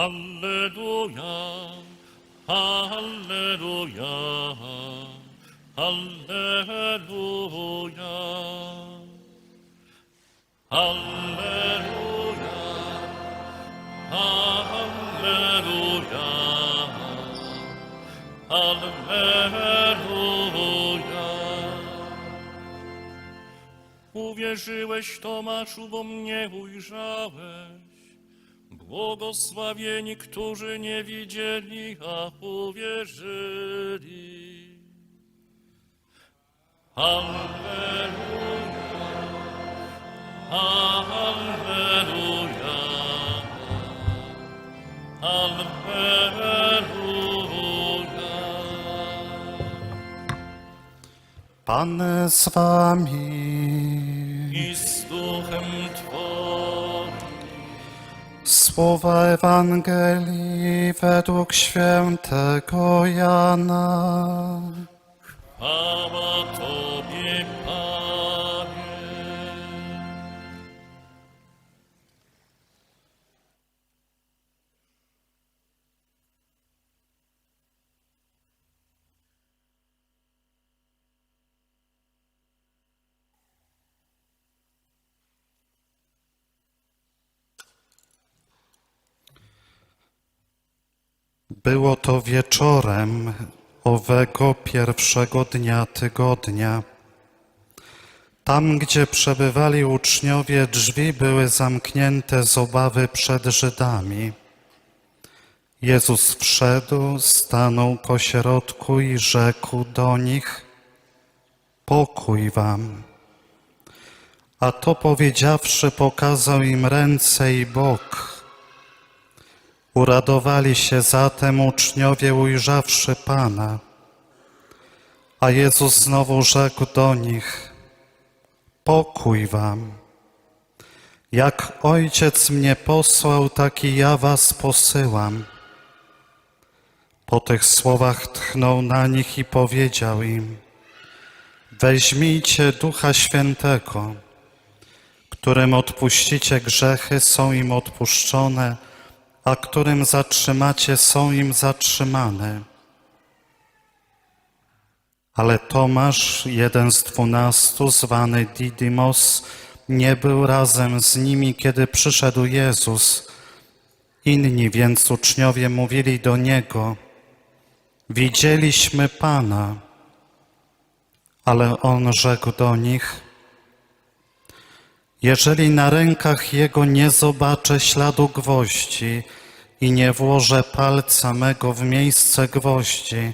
Halleluja, Halleluja, Halleluja, Halleluja, Halleluja, Halleluja. Uwierzyłeś, Tomaszu, bo mnie ujrzałeś. Błogosławieni, którzy nie widzieli, a uwierzyli. Halleluja, Halleluja, Halleluja. Pan z wami. I z duchem Twoim. Słowa Ewangelii według świętego Jana. Chwała Tobie, Panie. Było to wieczorem owego pierwszego dnia tygodnia. Tam, gdzie przebywali uczniowie, drzwi były zamknięte z obawy przed Żydami. Jezus wszedł, stanął pośrodku i rzekł do nich: Pokój wam. A to powiedziawszy, pokazał im ręce i bok. Uradowali się zatem uczniowie, ujrzawszy Pana. A Jezus znowu rzekł do nich: Pokój wam. Jak Ojciec mnie posłał, tak i ja was posyłam. Po tych słowach tchnął na nich i powiedział im: Weźmijcie Ducha Świętego, którym odpuścicie grzechy, są im odpuszczone a którym zatrzymacie, są im zatrzymane. Ale Tomasz, jeden z dwunastu, zwany Didymos, nie był razem z nimi, kiedy przyszedł Jezus. Inni więc uczniowie mówili do Niego, widzieliśmy Pana. Ale On rzekł do nich, jeżeli na rękach Jego nie zobaczę śladu gwoździ i nie włożę palca mego w miejsce gwoździ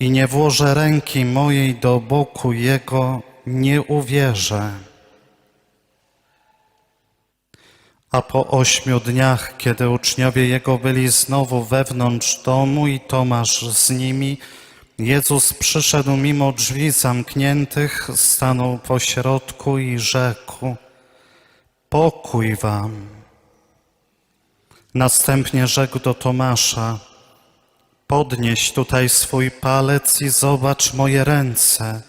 i nie włożę ręki mojej do boku Jego, nie uwierzę. A po ośmiu dniach, kiedy uczniowie Jego byli znowu wewnątrz domu i Tomasz z nimi, Jezus przyszedł mimo drzwi zamkniętych, stanął pośrodku i rzekł – Pokój wam. Następnie rzekł do Tomasza: Podnieś tutaj swój palec i zobacz moje ręce.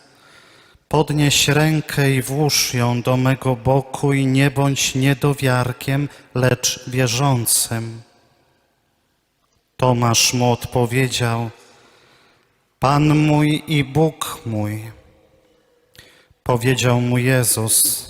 Podnieś rękę i włóż ją do mego boku i nie bądź niedowiarkiem, lecz wierzącym. Tomasz mu odpowiedział: Pan mój i Bóg mój. Powiedział mu Jezus: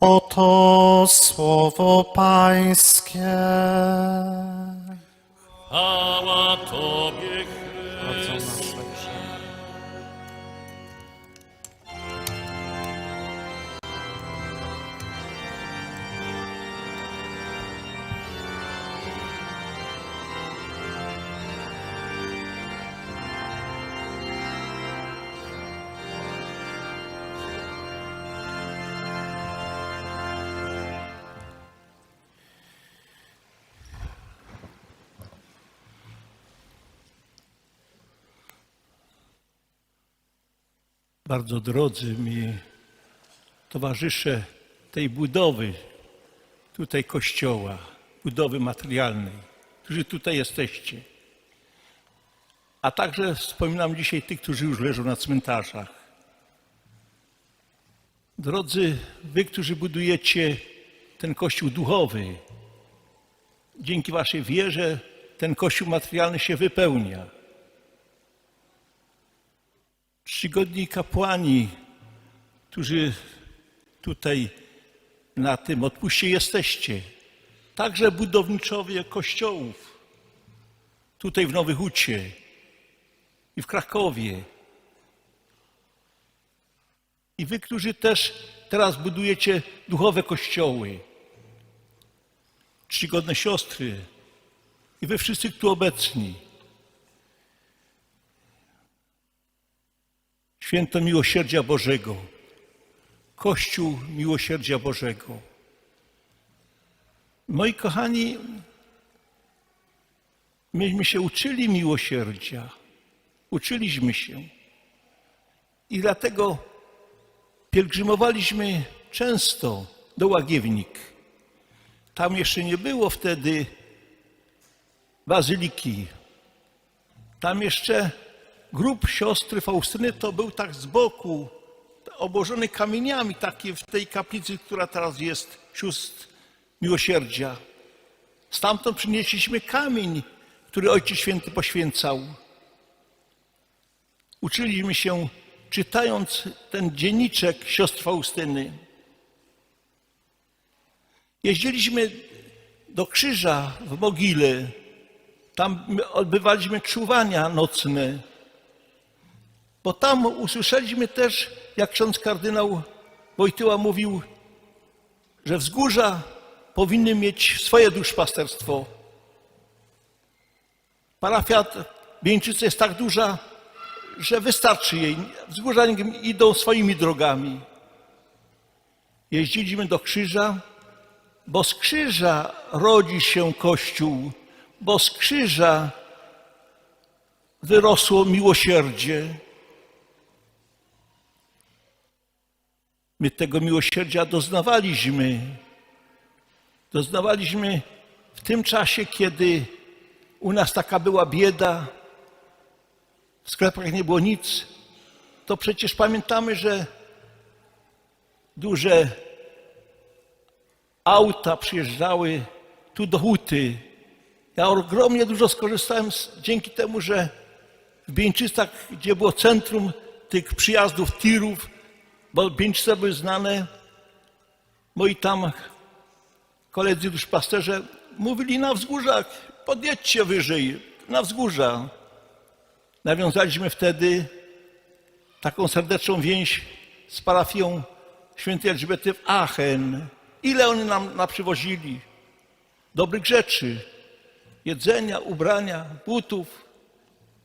Oto słowo Pańskie. Chwała Tobie, bardzo drodzy mi towarzysze tej budowy tutaj kościoła, budowy materialnej, którzy tutaj jesteście. A także wspominam dzisiaj tych, którzy już leżą na cmentarzach. Drodzy, wy, którzy budujecie ten kościół duchowy, dzięki waszej wierze ten kościół materialny się wypełnia. Czcigodni kapłani, którzy tutaj na tym odpuście jesteście, także budowniczowie kościołów, tutaj w Nowych Hucie i w Krakowie. I wy, którzy też teraz budujecie duchowe kościoły, czcigodne siostry i wy wszyscy tu obecni. Święto Miłosierdzia Bożego, Kościół Miłosierdzia Bożego. Moi kochani, myśmy się uczyli miłosierdzia, uczyliśmy się. I dlatego pielgrzymowaliśmy często do Łagiewnik. Tam jeszcze nie było wtedy bazyliki. Tam jeszcze grób siostry Faustyny to był tak z boku, obłożony kamieniami, takie w tej kaplicy, która teraz jest sióstr miłosierdzia. Stamtąd przynieśliśmy kamień, który Ojciec Święty poświęcał. Uczyliśmy się, czytając ten dzienniczek siostr Faustyny. Jeździliśmy do krzyża w mogile. Tam odbywaliśmy czuwania nocne. Bo tam usłyszeliśmy też, jak ksiądz kardynał Wojtyła mówił, że wzgórza powinny mieć swoje duszpasterstwo. Parafia Bieńczycy jest tak duża, że wystarczy jej. Wzgórza idą swoimi drogami. Jeździliśmy do krzyża, bo z krzyża rodzi się Kościół, bo z krzyża wyrosło miłosierdzie. My tego miłosierdzia doznawaliśmy. Doznawaliśmy w tym czasie, kiedy u nas taka była bieda, w sklepach nie było nic, to przecież pamiętamy, że duże auta przyjeżdżały tu do Huty. Ja ogromnie dużo skorzystałem z, dzięki temu, że w Bieńczycach, gdzie było centrum tych przyjazdów tirów, bo Bieńczyce były znane, moi tam koledzy duszpasterze mówili na wzgórzach, podjedźcie wyżej, na wzgórza. Nawiązaliśmy wtedy taką serdeczną więź z parafią świętej Elżbiety w Aachen. Ile oni nam naprzywozili? Dobrych rzeczy, jedzenia, ubrania, butów.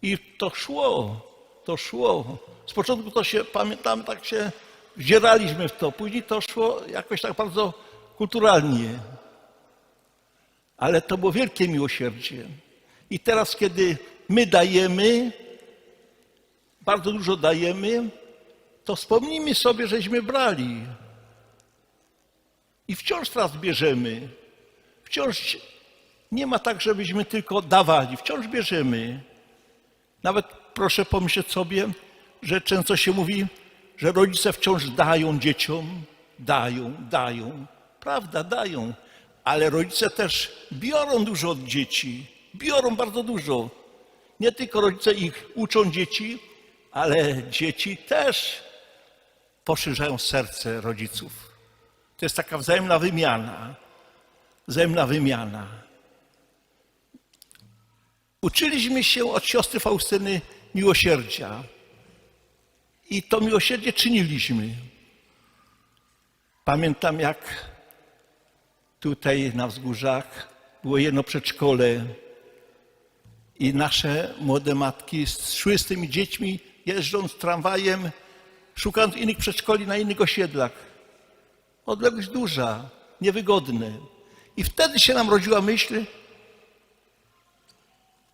I to szło, to szło. Z początku to się, pamiętam, tak się wdzieraliśmy w to. Później to szło jakoś tak bardzo kulturalnie. Ale to było wielkie miłosierdzie. I teraz, kiedy my dajemy, bardzo dużo dajemy, to wspomnijmy sobie, żeśmy brali. I wciąż teraz bierzemy. Wciąż nie ma tak, żebyśmy tylko dawali. Wciąż bierzemy. Nawet proszę pomyśleć sobie, że często się mówi, że rodzice wciąż dają dzieciom, dają, dają. Prawda, dają. Ale rodzice też biorą dużo od dzieci. Biorą bardzo dużo. Nie tylko rodzice ich uczą dzieci, ale dzieci też poszerzają serce rodziców. To jest taka wzajemna wymiana. Wzajemna wymiana. Uczyliśmy się od siostry Faustyny miłosierdzia. I to miłosierdzie czyniliśmy. Pamiętam, jak tutaj na wzgórzach było jedno przedszkole i nasze młode matki szły z tymi dziećmi, jeżdżąc tramwajem, szukając innych przedszkoli na innych osiedlach. Odległość duża, niewygodne. I wtedy się nam rodziła myśl,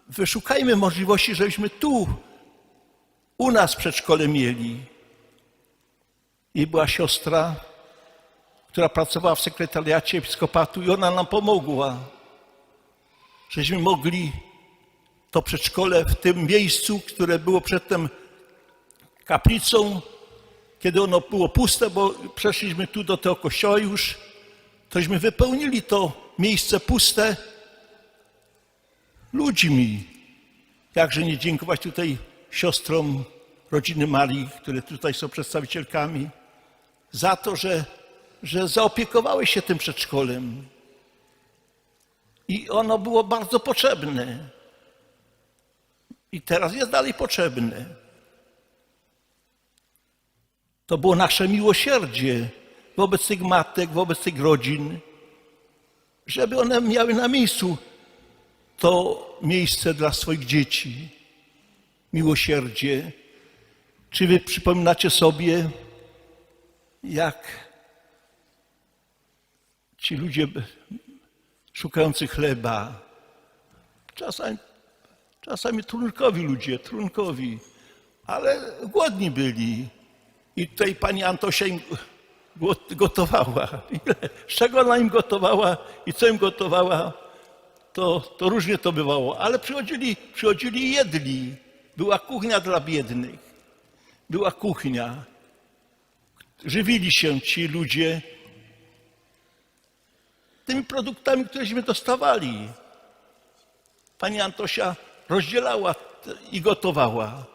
wyszukajmy możliwości, żebyśmy tu u nas przedszkole mieli. i była siostra, która pracowała w sekretariacie episkopatu i ona nam pomogła, żeśmy mogli to przedszkole w tym miejscu, które było przedtem kaplicą, kiedy ono było puste, bo przeszliśmy tu do tego kościoła już, tośmy wypełnili to miejsce puste ludźmi. Jakże nie dziękować tutaj siostrom rodziny Marii, które tutaj są przedstawicielkami, za to, że, że zaopiekowały się tym przedszkolem. I ono było bardzo potrzebne. I teraz jest dalej potrzebne. To było nasze miłosierdzie wobec tych matek, wobec tych rodzin, żeby one miały na miejscu to miejsce dla swoich dzieci. Miłosierdzie. Czy wy przypominacie sobie, jak ci ludzie szukający chleba, czasami, czasami trunkowi ludzie, trunkowi, ale głodni byli. I tutaj pani Antosia im go- gotowała. Ile- Z czego ona im gotowała i co im gotowała, to, to różnie to bywało. Ale przychodzili, przychodzili i jedli. Była kuchnia dla biednych. Była kuchnia. Żywili się ci ludzie tymi produktami, któreśmy dostawali. Pani Antosia rozdzielała i gotowała.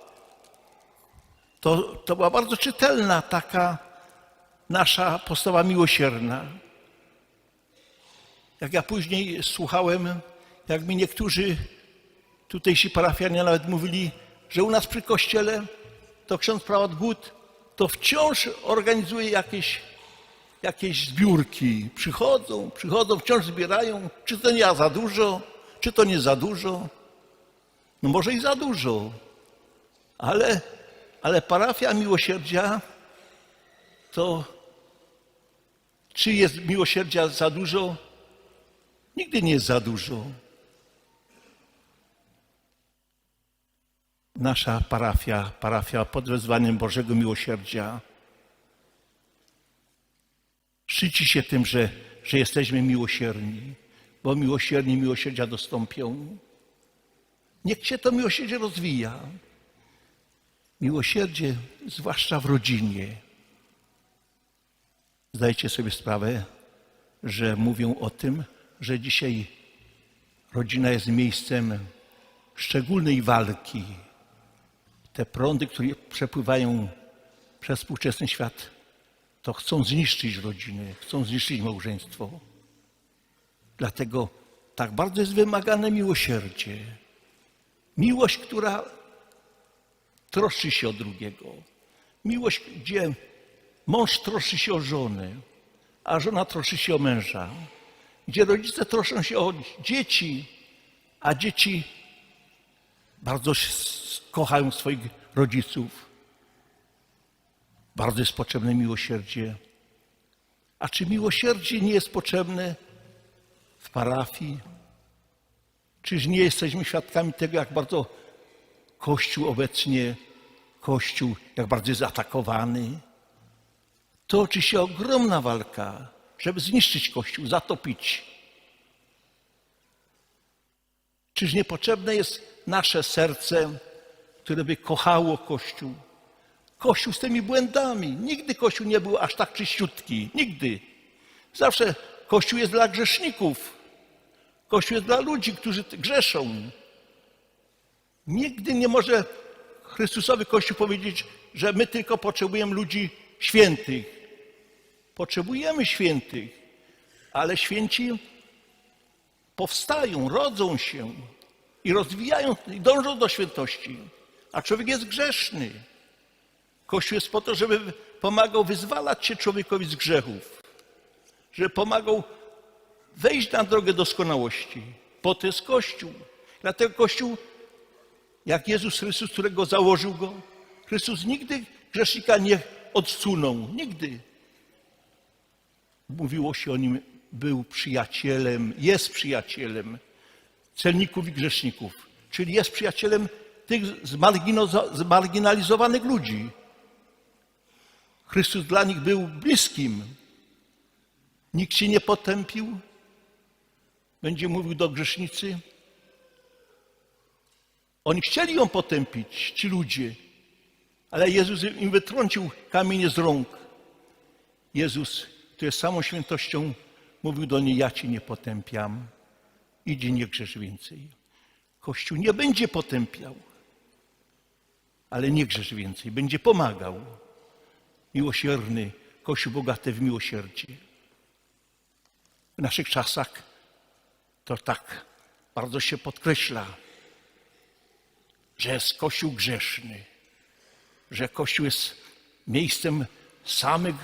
To, to była bardzo czytelna taka nasza postawa miłosierna. Jak ja później słuchałem, jak mi niektórzy tutejsi parafianie nawet mówili, że u nas przy kościele to ksiądz prałat Gut to wciąż organizuje jakieś, jakieś zbiórki. Przychodzą, przychodzą, wciąż zbierają. Czy to nie za dużo, czy to nie za dużo? No może i za dużo, ale, ale parafia miłosierdzia to czy jest miłosierdzia za dużo? Nigdy nie jest za dużo. Nasza parafia, parafia pod wezwaniem Bożego Miłosierdzia, szczyci się tym, że, że jesteśmy miłosierni, bo miłosierni miłosierdzia dostąpią. Niech się to miłosierdzie rozwija. Miłosierdzie, zwłaszcza w rodzinie. Zdajcie sobie sprawę, że mówią o tym, że dzisiaj rodzina jest miejscem szczególnej walki. Te prądy, które przepływają przez współczesny świat, to chcą zniszczyć rodzinę, chcą zniszczyć małżeństwo. Dlatego tak bardzo jest wymagane miłosierdzie. Miłość, która troszczy się o drugiego. Miłość, gdzie mąż troszczy się o żonę, a żona troszczy się o męża. Gdzie rodzice troszczą się o dzieci, a dzieci bardzo kochają swoich rodziców. Bardzo jest potrzebne miłosierdzie. A czy miłosierdzie nie jest potrzebne w parafii? Czyż nie jesteśmy świadkami tego, jak bardzo Kościół obecnie, Kościół, jak bardzo jest zaatakowany? Toczy się ogromna walka, żeby zniszczyć Kościół, zatopić. Czyż niepotrzebne jest nasze serce, które by kochało Kościół? Kościół z tymi błędami. Nigdy Kościół nie był aż tak czyściutki. Nigdy. Zawsze Kościół jest dla grzeszników. Kościół jest dla ludzi, którzy grzeszą. Nigdy nie może Chrystusowy Kościół powiedzieć, że my tylko potrzebujemy ludzi świętych. Potrzebujemy świętych, ale święci powstają, rodzą się i rozwijają, i dążą do świętości. A człowiek jest grzeszny. Kościół jest po to, żeby pomagał wyzwalać się człowiekowi z grzechów, żeby pomagał wejść na drogę doskonałości. Po to jest Kościół. Dlatego Kościół, jak Jezus Chrystus, którego założył go, Chrystus nigdy grzesznika nie odsunął. Nigdy. Mówiło się o nim, był przyjacielem, jest przyjacielem celników i grzeszników. Czyli jest przyjacielem tych zmarginalizowanych ludzi. Chrystus dla nich był bliskim. Nikt się nie potępił. Będzie mówił do grzesznicy. Oni chcieli ją potępić, ci ludzie, ale Jezus im wytrącił kamienie z rąk. Jezus, który jest samą świętością, mówił do niej, ja cię nie potępiam. Idź nie grzesz więcej. Kościół nie będzie potępiał, ale nie grzesz więcej. Będzie pomagał. Miłosierny, Kościół bogaty w miłosierdzie. W naszych czasach to tak bardzo się podkreśla, że jest Kościół grzeszny, że Kościół jest miejscem samych,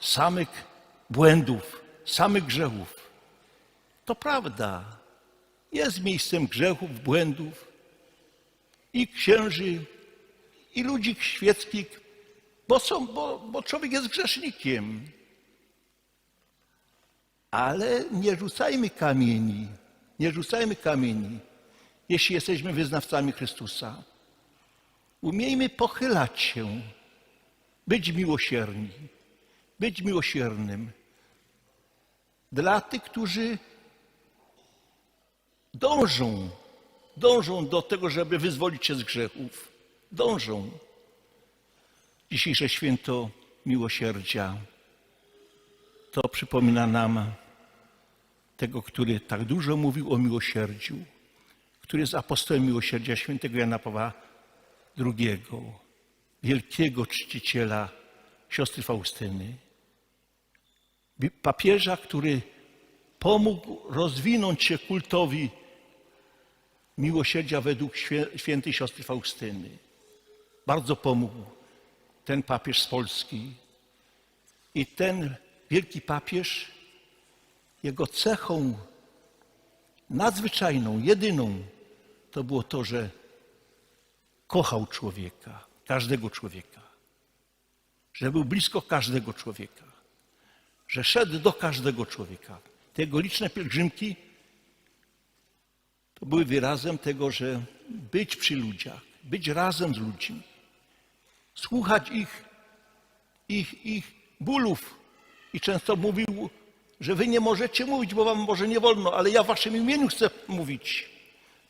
samych błędów, samych grzechów. To prawda. Jest miejscem grzechów, błędów i księży, i ludzi świeckich, bo, są, bo, bo człowiek jest grzesznikiem. Ale nie rzucajmy kamieni, nie rzucajmy kamieni, jeśli jesteśmy wyznawcami Chrystusa. Umiejmy pochylać się, być miłosierni, być miłosiernym dla tych, którzy dążą, dążą do tego, żeby wyzwolić się z grzechów. Dążą. Dzisiejsze święto miłosierdzia to przypomina nam tego, który tak dużo mówił o miłosierdziu, który jest apostołem miłosierdzia świętego Jana Pawła II, wielkiego czciciela siostry Faustyny. Papieża, który pomógł rozwinąć się kultowi miłosierdzia według świę- świętej siostry Faustyny. Bardzo pomógł ten papież z Polski. I ten wielki papież, jego cechą nadzwyczajną, jedyną, to było to, że kochał człowieka, każdego człowieka, że był blisko każdego człowieka, że szedł do każdego człowieka. Te jego liczne pielgrzymki to były wyrazem tego, że być przy ludziach, być razem z ludźmi, słuchać ich, ich, ich bólów. I często mówił, że wy nie możecie mówić, bo wam może nie wolno, ale ja w waszym imieniu chcę mówić.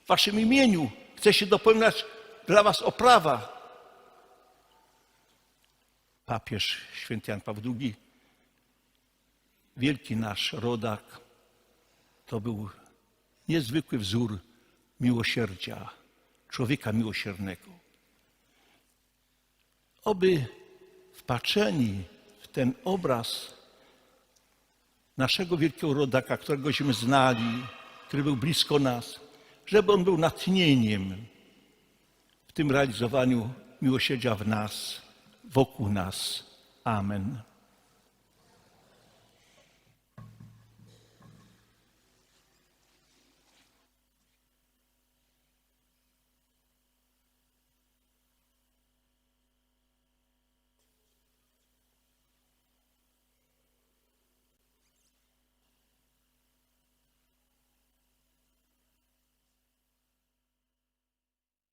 W waszym imieniu chcę się dopełniać dla was o prawa. Papież święty Jan Paweł II, wielki nasz rodak, to był niezwykły wzór miłosierdzia, człowieka miłosiernego. Oby wpatrzeni w ten obraz naszego wielkiego rodaka, któregośmy znali, który był blisko nas, żeby on był natchnieniem w tym realizowaniu miłosierdzia w nas, wokół nas. Amen.